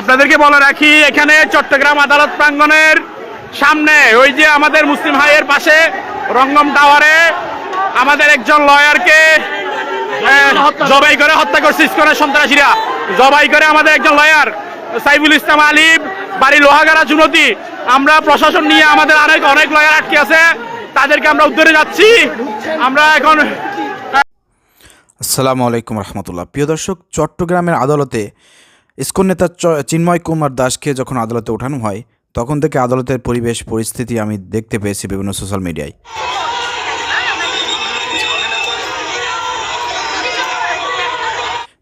আপনাদেরকে বলে রাখি, এখানে চট্টগ্রাম আদালত প্রাঙ্গণের সামনে, ওই যে আমাদের মুসলিম ভাইয়ের পাশে রঙ্গম টাওয়ারে আমাদের একজন লয়ারকে জবাই করে হত্যা করছে ইস্কনের সন্ত্রাসীরা। জবাই করে আমাদের একজন লয়ার, সাইফুল ইসলাম আলিম, বাড়ি লোহাগাড়া চুনতি আমরা প্রশাসন নিয়ে আমাদের অনেক অনেক লয়ার আটকে আছে, তাদেরকে আমরা উদ্ধারে যাচ্ছি। আমরা এখন, আসসালামু আলাইকুম রহমতুল্লাহ। প্রিয় দর্শক, চট্টগ্রামের আদালতে ইস্কন নেতা চিন্ময় কুমার দাসকে যখন আদালতে ওঠানো হয়, তখন থেকে আদালতের পরিবেশ, পরিস্থিতি আমি দেখতে পেয়েছি বিভিন্ন সোশ্যাল মিডিয়ায়।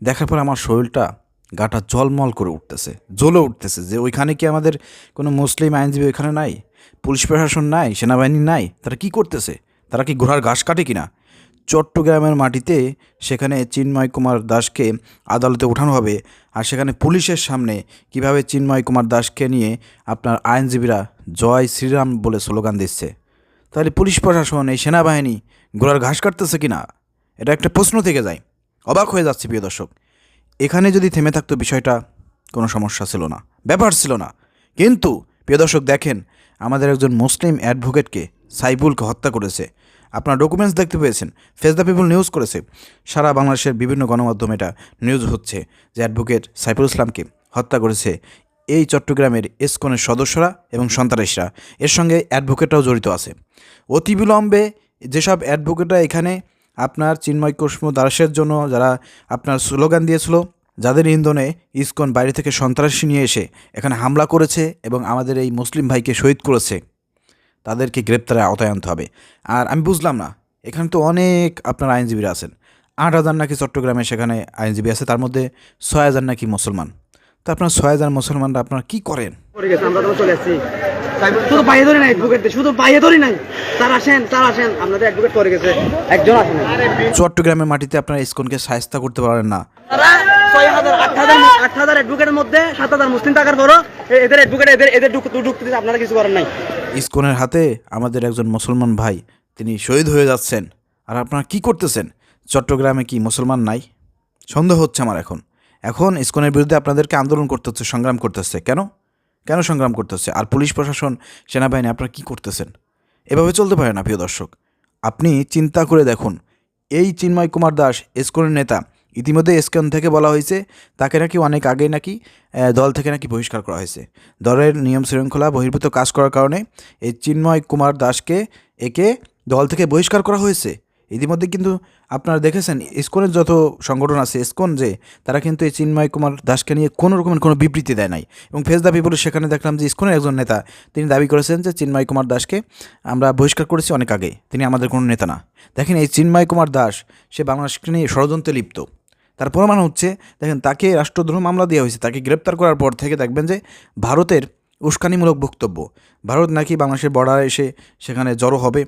দেখার পর আমার শরীরটা গাটা জলমল করে উঠতেছে, জ্বলে উঠতেছে যে ওইখানে কি আমাদের কোনো মুসলিম আইনজীবী ওইখানে নাই? পুলিশ প্রশাসন নাই? সেনাবাহিনী নাই? তারা কি করতেছে? তারা কি ঘোড়ার ঘাস কাটে কিনা? চট্টগ্রামের মাটিতে সেখানে চিন্ময় কুমার দাসকে আদালতে ওঠানো হবে। আর সেখানে পুলিশের সামনে কীভাবে চিন্ময় কুমার দাসকে নিয়ে আপনার আইনজীবীরা জয় শ্রীরাম বলে স্লোগান দিচ্ছে। তাহলে পুলিশ প্রশাসন, এই সেনাবাহিনী ঘোড়ার ঘাস কাটতেছে কিনা? এটা একটা প্রশ্ন থেকে যায়। অবাক হয়ে যাচ্ছে প্রিয় দর্শক। এখানে যদি থেমে থাকতো বিষয়টা, কোনো সমস্যা ছিল না, ব্যাপার ছিল না। কিন্তু প্রিয় দর্শক, দেখেন, আমাদের একজন মুসলিম অ্যাডভোকেটকে সাইবুলকে হত্যা করেছে। আপনার ডকুমেন্টস দেখতে পেয়েছেন। ফেস দ্য পিপুল নিউজ করেছে। সারা বাংলাদেশের বিভিন্ন গণমাধ্যমে এটা নিউজ হচ্ছে যে অ্যাডভোকেট সাইফুল ইসলামকে হত্যা করেছে এই চট্টগ্রামের এসকনের সদস্যরা এবং সন্ত্রাসীরা। এর সঙ্গে অ্যাডভোকেটরাও জড়িত আছে। অতিবিলম্বে যেসব অ্যাডভোকেটরা এখানে আপনার চিন্ময় কুষ্ম দাসের জন্য যারা আপনার স্লোগান দিয়েছিল, যাদের ইন্ধনে ইসকন বাইরে থেকে সন্ত্রাসী নিয়ে এসে এখানে হামলা করেছে এবং আমাদের এই মুসলিম ভাইকে শহীদ করেছে। তাদেরকে গ্রেপ্তারে আওতায় আনতে হবে। আর আমি বুঝলাম না এখানে তো অনেক আপনার আইনজীবীরা আছেন। আট হাজার নাকি চট্টগ্রামে সেখানে আইনজীবী আছে তার মধ্যে ছয় হাজার নাকি মুসলমান। তো আপনার ছয় হাজার মুসলমানরা আপনারা কী করেন? আমরা তখন চলে আসছি। শুধু পাইয়ে ধরি নাই অ্যাডভোকেট শুধু পাইয়ে ধরি নাই। স্যার আসেন স্যার আসেন। আপনাদের অ্যাডভোকেট পড়ে গেছে একজন আসেন চট্টগ্রামের মাটিতে আপনারা ইসকনকে সায়স্তা করতে পারেন না। তারা ছয় হাজার আট হাজার আট হাজার অ্যাডভোকেটের মধ্যে সাত হাজার মুসলিম টাকার পরও এদের অ্যাডভোকেট এদের এদের ঢুক- ঢুকতে আপনারা কিছু করেন নাই। ইসকনের হাতে আমাদের একজন মুসলমান ভাই, তিনি শহীদ হয়ে যাচ্ছেন। আর আপনারা কি করতেছেন? চট্টগ্রামে কি মুসলমান নাই? সন্দেহ হচ্ছে আমার এখন। এখন ইসকনের বিরুদ্ধে আপনাদেরকে আন্দোলন করতে হচ্ছে, সংগ্রাম করতে হচ্ছে। কেন? কেন সংগ্রাম করতে হচ্ছে? আর পুলিশ প্রশাসন, সেনাবাহিনী, আপনারা কি করতেছেন? এভাবে চলতে পারে না, প্রিয় দর্শক। আপনি চিন্তা করে দেখুন, এই চিন্ময় কুমার দাস এসকনের নেতা ইতিমধ্যে এসকন থেকে বলা হয়েছে, তাকে নাকি অনেক আগেই নাকি দল থেকে নাকি বহিষ্কার করা হয়েছে। দলের নিয়ম শৃঙ্খলা বহির্ভূত কাজ করার কারণে এই চিন্ময় কুমার দাসকে একে দল থেকে বহিষ্কার করা হয়েছে। ইতিমধ্যে কিন্তু আপনারা দেখেছেন ইসকনের যত সংগঠন আছে ইসকন যে, তারা কিন্তু এই চিন্ময় কুমার দাসকে নিয়ে কোনো রকমের কোনো বিবৃতি দেয় নাই। এবং ফেস দ্য পিপলের সেখানে দেখলাম যে ইসকনের একজন নেতা, তিনি দাবি করেছেন যে, চিন্ময় কুমার দাসকে আমরা বহিষ্কার করেছি অনেক আগে, তিনি আমাদের কোনো নেতা না। দেখেন, এই চিন্ময় কুমার দাস, সে বাংলাদেশকে নিয়ে ষড়যন্ত্রে লিপ্ত। তার প্রমাণ হচ্ছে, দেখেন তাকে রাষ্ট্রদ্রোহ মামলা দেওয়া হয়েছে। তাকে গ্রেপ্তার করার পর থেকে দেখবেন যে ভারতের উস্কানিমূলক বক্তব্য, ভারত নাকি বাংলাদেশের বর্ডারে এসে সেখানে জড়ো হবে।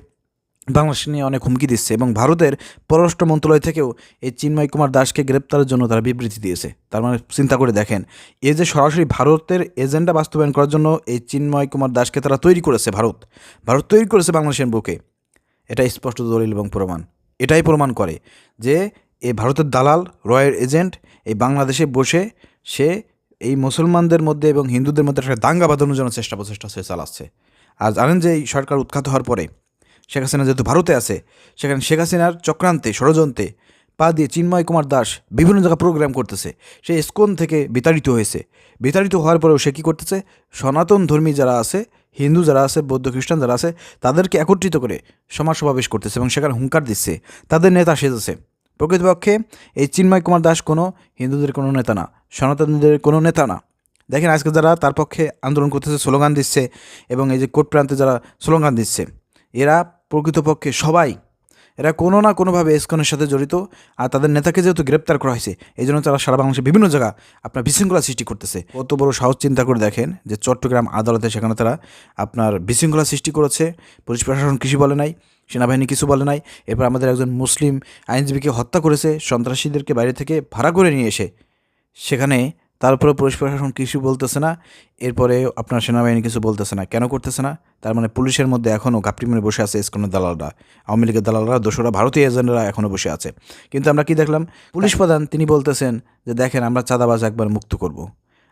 বাংলাদেশ নিয়ে অনেক হুমকি দিচ্ছে এবং ভারতের পররাষ্ট্র মন্ত্রণালয় থেকেও এই চিন্ময় কুমার দাসকে গ্রেপ্তারের জন্য তারা বিবৃতি দিয়েছে। তার মানে চিন্তা করে দেখেন এই যে সরাসরি ভারতের এজেন্ডা বাস্তবায়ন করার জন্য এই চিন্ময় কুমার দাসকে তারা তৈরি করেছে ভারত। ভারত তৈরি করেছে বাংলাদেশের বুকে। এটা স্পষ্ট দলিল এবং প্রমাণ। এটাই প্রমাণ করে যে এই ভারতের দালাল, রয়ের এজেন্ট এই বাংলাদেশে বসে সে এই মুসলমানদের মধ্যে এবং হিন্দুদের মধ্যে একটা দাঙ্গা বাঁধানোর জন্য চেষ্টা প্রচেষ্টা সে চালাচ্ছে। আর জানেন যে এই সরকার উৎখাত হওয়ার পরে, শেখ হাসিনা যেহেতু ভারতে আছে, সেখানে শেখ হাসিনার চক্রান্তে, ষড়যন্ত্রে পা দিয়ে চিন্ময় কুমার দাস বিভিন্ন জায়গায় প্রোগ্রাম করতেছে। সে স্কোন থেকে বিতাড়িত হয়েছে। বিতাড়িত হওয়ার পরেও সে কী করতেছে? সনাতন ধর্মী যারা আছে, হিন্দু যারা আছে, বৌদ্ধ খ্রিস্টান যারা আছে, তাদেরকে একত্রিত করে সমাজ সমাবেশ করতেছে এবং সেখানে হুঙ্কার দিচ্ছে। তাদের নেতা সেজেছে। প্রকৃতপক্ষে এই চিন্ময় কুমার দাস কোনো হিন্দুদের কোনো নেতা না, সনাতনদের কোনো নেতা না। দেখেন আজকে যারা তার পক্ষে আন্দোলন করতেছে, স্লোগান দিচ্ছে এবং এই যে কোট প্রান্তে যারা স্লোগান দিচ্ছে, এরা প্রকৃতপক্ষে সবাই, এরা কোনো না কোনোভাবে এসকনের সাথে জড়িত আর তাদের নেতাকে যেহেতু গ্রেপ্তার করা হয়েছে এই জন্য তারা সারা বাংলাদেশের বিভিন্ন জায়গা আপনার বিশৃঙ্খলা সৃষ্টি করতেছে। কত বড় সাহস চিন্তা করে দেখেন যে চট্টগ্রাম আদালতে সেখানে তারা আপনার বিশৃঙ্খলা সৃষ্টি করেছে, পুলিশ প্রশাসন কিছু বলে নাই সেনাবাহিনী কিছু বলে নাই। এরপর আমাদের একজন মুসলিম আইনজীবীকে হত্যা করেছে, সন্ত্রাসীদেরকে বাইরে থেকে ভাড়া করে নিয়ে এসে। সেখানে তারপরে পুলিশ প্রশাসন কিছু বলতেছে না, এরপরে আপনার সেনাবাহিনী কিছু বলতেছে না। কেন করতেছে না? তার মানে পুলিশের মধ্যে এখনও গাপটি মেরে বসে আছে ইস্কনের দালালরা। আওয়ামী লীগের দালালরা, দোসরা ভারতীয় এজেন্টরা এখনও বসে আছে। কিন্তু আমরা কি দেখলাম? পুলিশ প্রধান তিনি বলতেছেন যে, দেখেন, আমরা চাঁদাবাজ একবার মুক্ত করব।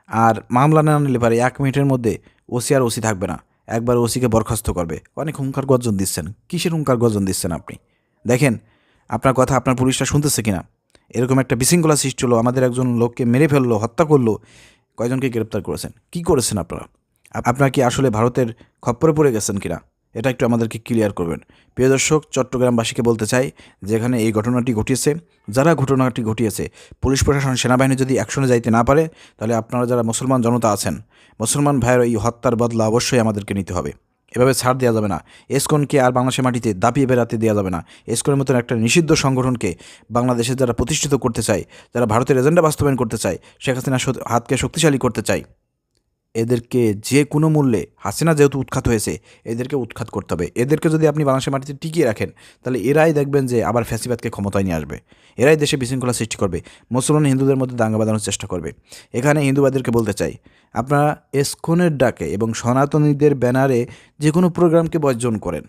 আর মামলা না নিলে পারে এক মিনিটের মধ্যে ওসি আর ওসি থাকবে না। একবার ওসিকে বরখাস্ত করবে। অনেক হুঙ্কার গর্জন দিচ্ছেন। কিসের হুঙ্কার গর্জন দিচ্ছেন আপনি? দেখেন, আপনার কথা আপনার পুলিশটা শুনতেছে কিনা? এরকম একটা বিশৃঙ্খলা সৃষ্টি হলো, আমাদের একজন লোককে মেরে ফেলল, হত্যা করল, কয়জনকে গ্রেপ্তার করেছেন? কি করেছেন আপনারা? আপনারা কি আসলে ভারতের খপ্পরে পড়ে গেছেন কিনা? এটা একটু আমাদেরকে ক্লিয়ার করবেন। প্রিয় দর্শক, চট্টগ্রামবাসীকে বলতে চাই, যেখানে এই ঘটনাটি ঘটিয়েছে, যারা ঘটনাটি ঘটিয়েছে, পুলিশ প্রশাসন সেনাবাহিনী যদি অ্যাকশনে যাইতে না পারে, তাহলে আপনারা যারা মুসলমান জনতা আছেন, মুসলমান ভাইয়ের এই হত্যার বদলা অবশ্যই আমাদেরকে নিতে হবে। এভাবে ছাড় দেওয়া যাবে না। এসকনকে আর বাংলাদেশের মাটিতে দাপিয়ে বেড়াতে দেওয়া যাবে না। এসকনের মতন একটা নিষিদ্ধ সংগঠনকে বাংলাদেশে যারা প্রতিষ্ঠিত করতে চায়, যারা ভারতের এজেন্ডা বাস্তবায়ন করতে চায়, শেখ হাসিনা হাতকে শক্তিশালী করতে চায় এদেরকে যে কোনো মূল্যে, হাসিনা যেহেতু উৎখাত হয়েছে, এদেরকে উৎখাত করতে হবে। এদেরকে যদি আপনি বাংলাদেশের মাটিতে টিকিয়ে রাখেন, তাহলে এরাই দেখবেন যে আবার ফ্যাসিবাদকে ক্ষমতায় নিয়ে আসবে। এরাই দেশে বিশৃঙ্খলা সৃষ্টি করবে। মুসলমান হিন্দুদের মধ্যে দাঙ্গা বাঁধানোর চেষ্টা করবে। এখানে হিন্দুবাদীদেরকে বলতে চাই, আপনারা এসকনের ডাকে এবং সনাতনীদের ব্যানারে যে কোনো প্রোগ্রামকে বর্জন করেন।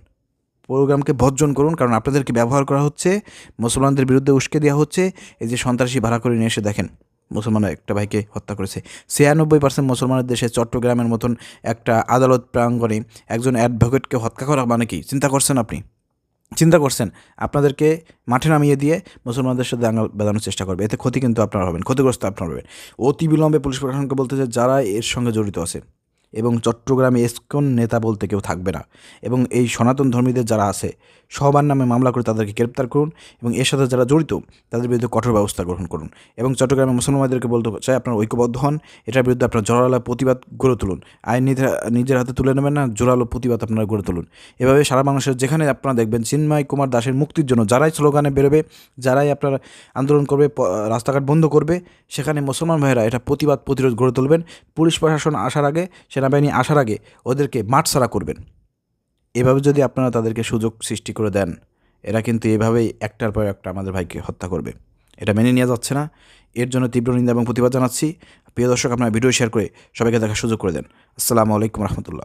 প্রোগ্রামকে বর্জন করুন, কারণ আপনাদেরকে ব্যবহার করা হচ্ছে, মুসলমানদের বিরুদ্ধে উস্কে দেওয়া হচ্ছে, এই যে সন্ত্রাসী ভাড়া করে নিয়ে এসে দেখেন। মুসলমান একটা ভাইকে হত্যা করেছে। ছিয়ানব্বই পার্সেন্ট মুসলমানের দেশে চট্টগ্রামের মতন একটা আদালত প্রাঙ্গণে একজন অ্যাডভোকেটকে হত্যা করা মানে কি? চিন্তা করছেন আপনি? চিন্তা করছেন? আপনাদেরকে মাঠে নামিয়ে দিয়ে মুসলমানদের সাথে দাঙ্গা বেঁধানোর চেষ্টা করবে। এতে ক্ষতি কিন্তু আপনারা হবেন, ক্ষতিগ্রস্ত আপনারা হবেন। অতি বিলম্বে পুলিশ প্রশাসনকে বলতে চাই যারা এর সঙ্গে জড়িত আছে এবং চট্টগ্রামে এসকন নেতা বলতে কেউ থাকবে না। এবং এই সনাতন ধর্মীদের যারা আছে সবার নামে মামলা করে তাদেরকে গ্রেপ্তার করুন এবং এর সাথে যারা জড়িত, তাদের বিরুদ্ধে কঠোর ব্যবস্থা গ্রহণ করুন। এবং চট্টগ্রামের মুসলমানদেরকে বলতে চাই আপনারা ঐক্যবদ্ধ হন, এটার বিরুদ্ধে আপনার জোরালো প্রতিবাদ গড়ে তুলুন। আইন নিজের হাতে তুলে নেবেন না, জোরালো প্রতিবাদ আপনারা গড়ে তুলুন। এভাবে সারা মানুষের যেখানে আপনারা দেখবেন চিন্ময় কুমার দাসের মুক্তির জন্য যারাই স্লোগানে বেরোবে, যারাই আপনারা আন্দোলন করবে রাস্তাঘাট বন্ধ করবে, সেখানে মুসলমান ভাইয়েরা এটা প্রতিবাদ প্রতিরোধ গড়ে তুলবেন। পুলিশ প্রশাসন আসার আগে, সেনাবাহিনী আসার আগে ওদেরকে মাঠ ছাড়া করবেন। এভাবে যদি আপনারা তাদেরকে সুযোগ সৃষ্টি করে দেন, এরা কিন্তু এভাবেই একটার পর একটা আমাদের ভাইকে হত্যা করবে। এটা মেনে নেওয়া যাচ্ছে না। এর জন্য তীব্র নিন্দা এবং প্রতিবাদ জানাচ্ছি। প্রিয় দর্শক, আপনারা ভিডিও শেয়ার করে সবাইকে দেখার সুযোগ করে দেন। আসসালামু আলাইকুম রহমতুল্লাহ।